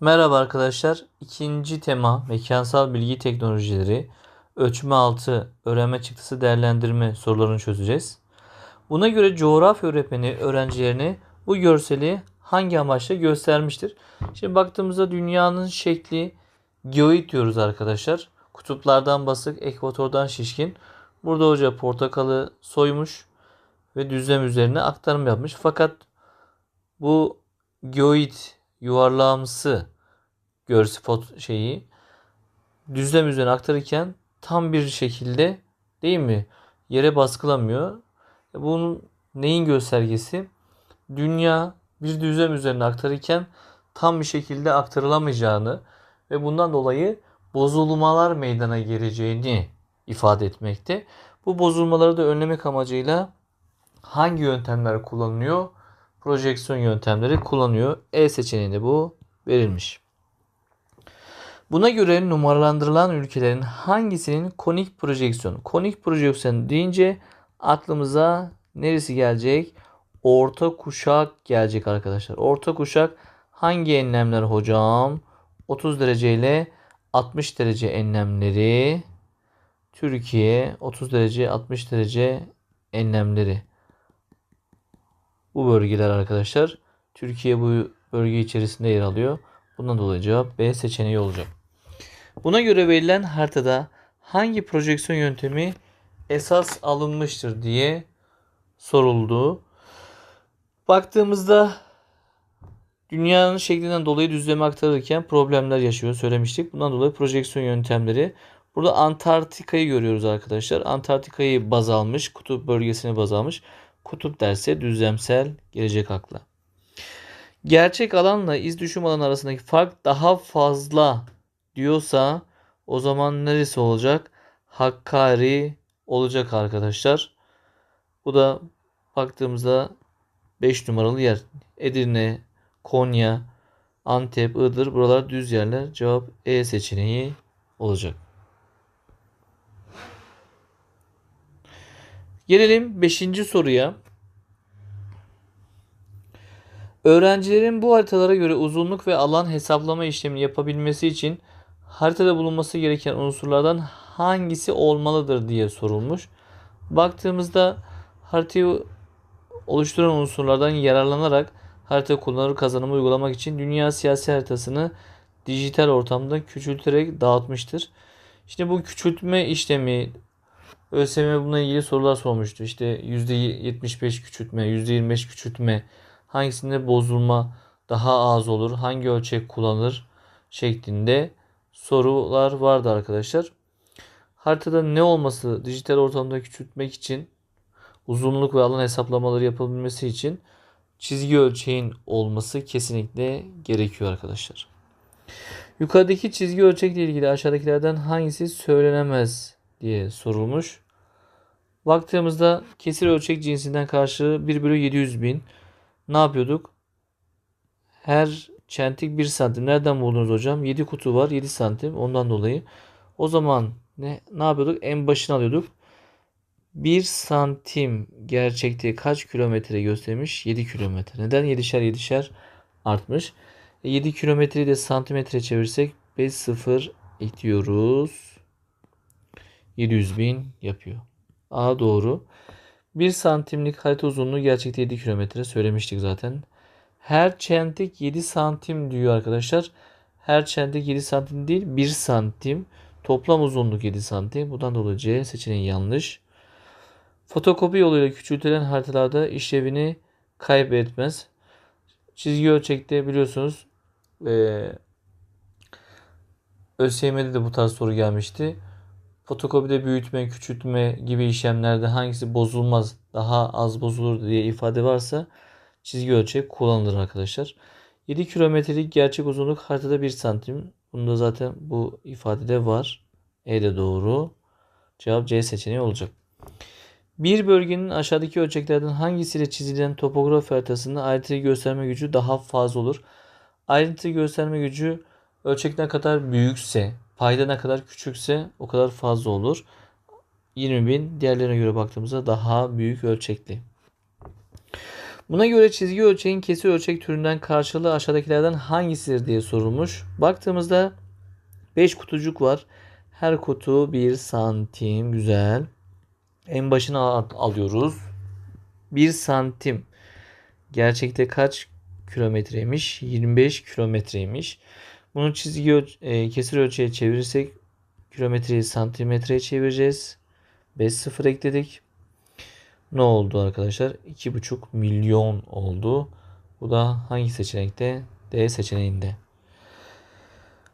Merhaba arkadaşlar. İkinci tema mekansal bilgi teknolojileri ölçme altı öğrenme çıktısı değerlendirme sorularını çözeceğiz. Buna göre coğrafya öğretmeni öğrencilerine bu görseli hangi amaçla göstermiştir? Şimdi baktığımızda dünyanın şekli geoid diyoruz arkadaşlar. Kutuplardan basık, ekvatordan şişkin. Burada hoca portakalı soymuş ve düzlem üzerine aktarım yapmış. Fakat bu geoid yuvarlağımsı görsel fot şeyi düzlem üzerine aktarırken tam bir şekilde değil mi yere baskılamıyor. E, bunun neyin göstergesi? Dünya bir düzlem üzerine aktarırken tam bir şekilde aktarılamayacağını ve bundan dolayı bozulmalar meydana geleceğini ifade etmekte. Bu bozulmaları da önlemek amacıyla hangi yöntemler kullanılıyor? Projeksiyon yöntemleri kullanıyor. E seçeneğinde bu verilmiş. Buna göre numaralandırılan ülkelerin hangisinin konik projeksiyon? Konik projeksiyon deyince aklımıza neresi gelecek? Orta kuşak gelecek arkadaşlar. Orta kuşak hangi enlemler hocam? 30 derece ile 60 derece enlemleri. Türkiye 30 derece 60 derece enlemleri. Bu bölgeler arkadaşlar. Türkiye bu bölge içerisinde yer alıyor. Bundan dolayı cevap B seçeneği olacak. Buna göre verilen haritada hangi projeksiyon yöntemi esas alınmıştır diye soruldu. Baktığımızda dünyanın şeklinden dolayı düzleme aktarırken problemler yaşıyor söylemiştik. Bundan dolayı projeksiyon yöntemleri Burada Antarktika'yı görüyoruz arkadaşlar. Antarktika'yı baz almış, kutup bölgesini baz almış. Kutup derse düzlemsel gelecek akla. Gerçek alanla iz düşüm alanı arasındaki fark daha fazla diyorsa o zaman neresi olacak? Hakkari olacak arkadaşlar. Bu da baktığımızda 5 numaralı yer. Edirne, Konya, Antep, Iğdır buralar düz yerler. Cevap E seçeneği olacak. Gelelim 5. soruya. Öğrencilerin bu haritalara göre uzunluk ve alan hesaplama işlemini yapabilmesi için haritada bulunması gereken unsurlardan hangisi olmalıdır diye sorulmuş. Baktığımızda haritayı oluşturan unsurlardan yararlanarak harita kullanır kazanımı uygulamak için dünya siyasi haritasını dijital ortamda küçülterek dağıtmıştır. İşte bu küçültme işlemi ÖSYM bununla ilgili sorular sormuştu. İşte %75 küçültme, %25 küçültme hangisinde bozulma daha az olur, hangi ölçek kullanılır şeklinde sorular vardı arkadaşlar. Haritada ne olması dijital ortamda küçültmek için uzunluk ve alan hesaplamaları yapabilmesi için çizgi ölçeğin olması kesinlikle gerekiyor arkadaşlar. Yukarıdaki çizgi ölçekle ilgili aşağıdakilerden hangisi söylenemez diye sorulmuş. Baktığımızda kesir ölçek cinsinden karşılığı 1 bölü 700 bin. Ne yapıyorduk? Her çentik 1 santim. Nereden buldunuz hocam? 7 kutu var 7 santim. Ondan dolayı. O zaman ne, ne yapıyorduk? En başını alıyorduk. 1 santim gerçekte kaç kilometre göstermiş? 7 kilometre. Neden 7'şer 7'şer artmış? E 7 kilometreyi de santimetre çevirsek 5 sıfır ekliyoruz. 700 bin yapıyor. A doğru. 1 santimlik harita uzunluğu gerçekte 7 kilometre söylemiştik zaten. Her çentik 7 santim diyor arkadaşlar. Her çentik 7 santim değil 1 santim. Toplam uzunluk 7 santim. Bundan dolayı C seçeneği yanlış. Fotokopi yoluyla küçültülen haritalarda işlevini kaybetmez. Çizgi ölçekte biliyorsunuz e, ÖSYM'de de bu tarz soru gelmişti. Fotokopide büyütme, küçültme gibi işlemlerde hangisi bozulmaz, daha az bozulur diye ifade varsa çizgi ölçek kullanılır arkadaşlar. 7 kilometrelik gerçek uzunluk haritada 1 santim. Bunda zaten bu ifadede var. E de doğru. Cevap C seçeneği olacak. Bir bölgenin aşağıdaki ölçeklerden hangisiyle çizilen topografi haritasında ayrıntıyı gösterme gücü daha fazla olur? Ayrıntı gösterme gücü ölçek ne kadar büyükse, payda ne kadar küçükse o kadar fazla olur. 20.000 diğerlerine göre baktığımızda daha büyük ölçekli. Buna göre çizgi ölçeğin kesir ölçek türünden karşılığı aşağıdakilerden hangisidir diye sorulmuş. Baktığımızda 5 kutucuk var. Her kutu 1 santim. Güzel. En başına al- alıyoruz. 1 santim. Gerçekte kaç kilometreymiş? 25 kilometreymiş. Bunu çizgi öl- e, kesir ölçeğe çevirirsek kilometreyi santimetreye çevireceğiz. 5 sıfır ekledik. Ne oldu arkadaşlar? 2,5 milyon oldu. Bu da hangi seçenekte? D seçeneğinde.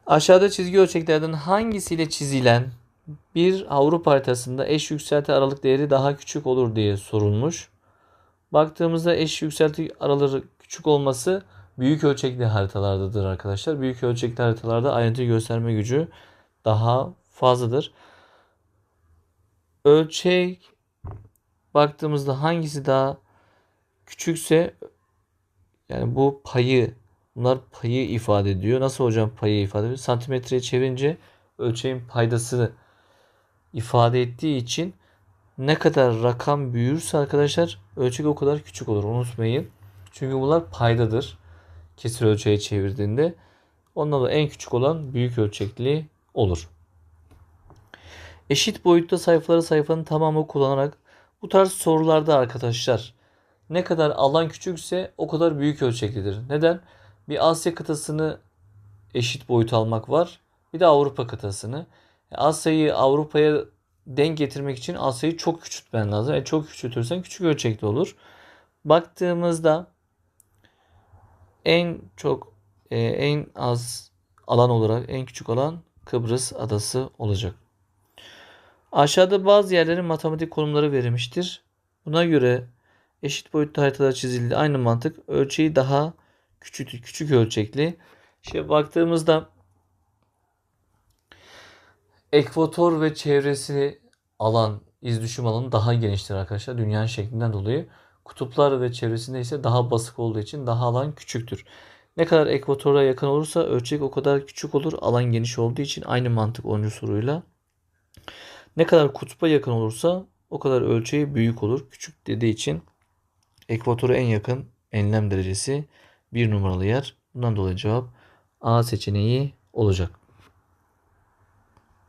Aşağıda çizgi ölçeklerden hangisiyle çizilen bir Avrupa haritasında eş yükselti aralık değeri daha küçük olur diye sorulmuş. Baktığımızda eş yükselti aralığı küçük olması büyük ölçekli haritalardadır arkadaşlar. Büyük ölçekli haritalarda ayrıntı gösterme gücü daha fazladır. Ölçek baktığımızda hangisi daha küçükse yani bu payı bunlar payı ifade ediyor. Nasıl hocam payı ifade ediyor? Santimetreye çevirince ölçeğin paydası ifade ettiği için ne kadar rakam büyürse arkadaşlar ölçek o kadar küçük olur. Unutmayın. Çünkü bunlar paydadır. Kesir ölçeğe çevirdiğinde. Ondan da en küçük olan büyük ölçekli olur. Eşit boyutta sayfaları sayfanın tamamı kullanarak bu tarz sorularda arkadaşlar ne kadar alan küçükse o kadar büyük ölçeklidir. Neden? Bir Asya kıtasını eşit boyut almak var. Bir de Avrupa kıtasını. Asya'yı Avrupa'ya denk getirmek için Asya'yı çok küçültmen lazım. E çok küçültürsen küçük ölçekli olur. Baktığımızda en çok e, en az alan olarak en küçük alan Kıbrıs adası olacak. Aşağıda bazı yerlerin matematik konumları verilmiştir. Buna göre eşit boyutta haritalar çizildi. Aynı mantık ölçeği daha küçük küçük ölçekli. Şöyle baktığımızda ekvator ve çevresi alan, iz düşüm alanı daha geniştir arkadaşlar. Dünyanın şeklinden dolayı. Kutuplar ve çevresinde ise daha basık olduğu için daha alan küçüktür. Ne kadar ekvatora yakın olursa ölçek o kadar küçük olur. Alan geniş olduğu için aynı mantık 10. soruyla. Ne kadar kutba yakın olursa o kadar ölçeği büyük olur. Küçük dediği için ekvatora en yakın enlem derecesi bir numaralı yer. Bundan dolayı cevap A seçeneği olacak.